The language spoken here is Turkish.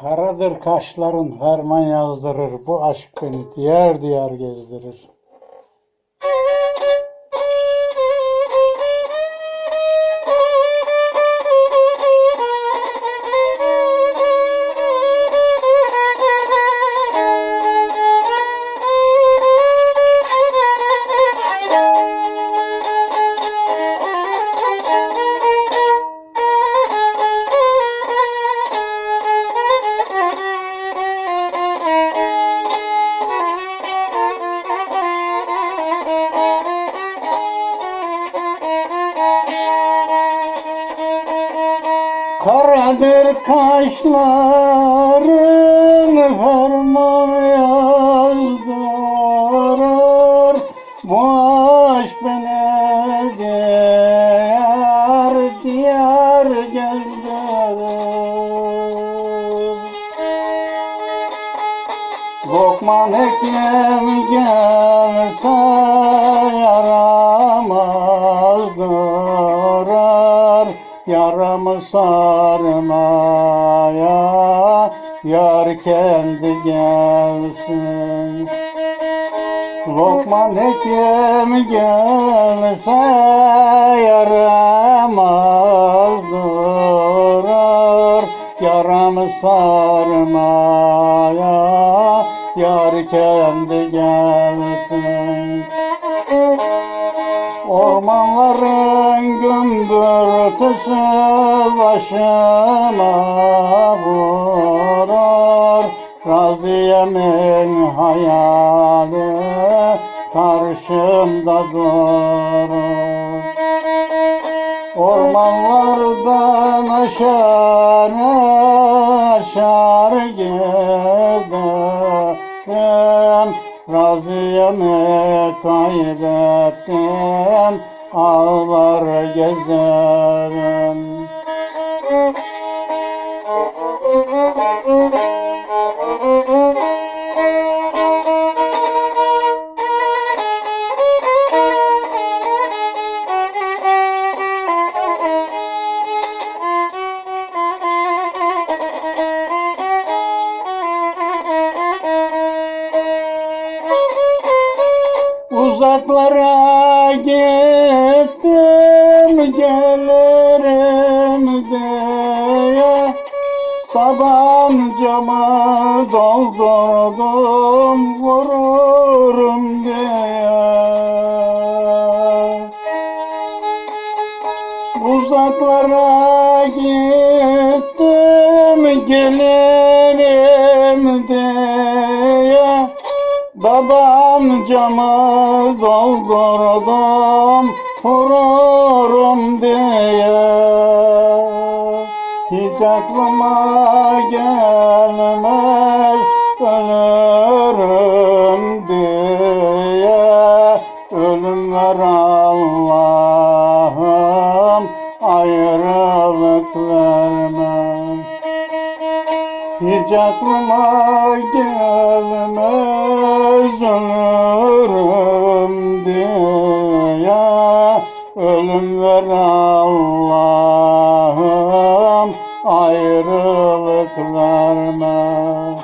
Karadır kaşların harman yazdırır, bu aşk beni diğer diyar gezdirir. Karadır kaşların harman yazdırır, bu aşk beni diyar diyar gezdirir. Lokman hekim gelse sarmaya yar kendi gelsin. Lokman hekim gelse yaramazdır Yaramı sarmaya yar kendi gelsin Ormanların gümbürtüsü başıma vurur. Raziyemin hayali karşımda durur. Ormanlardan aşağı giderim Raziyemi kaybettim Ağlar gezerim Uzaklara gittim gelirim diye. Tabancamı doldurdum vururum diye. Uzaklara gittim gelirim Tabancamı doldurdum vururum diye. Hiç aklıma gelmez ölürüm diye. Ölüm ver Allah'ım ayrılık verme hiç aklıma gelmez ölürüm diye Ölüm ver Allah'ım ayrılık verme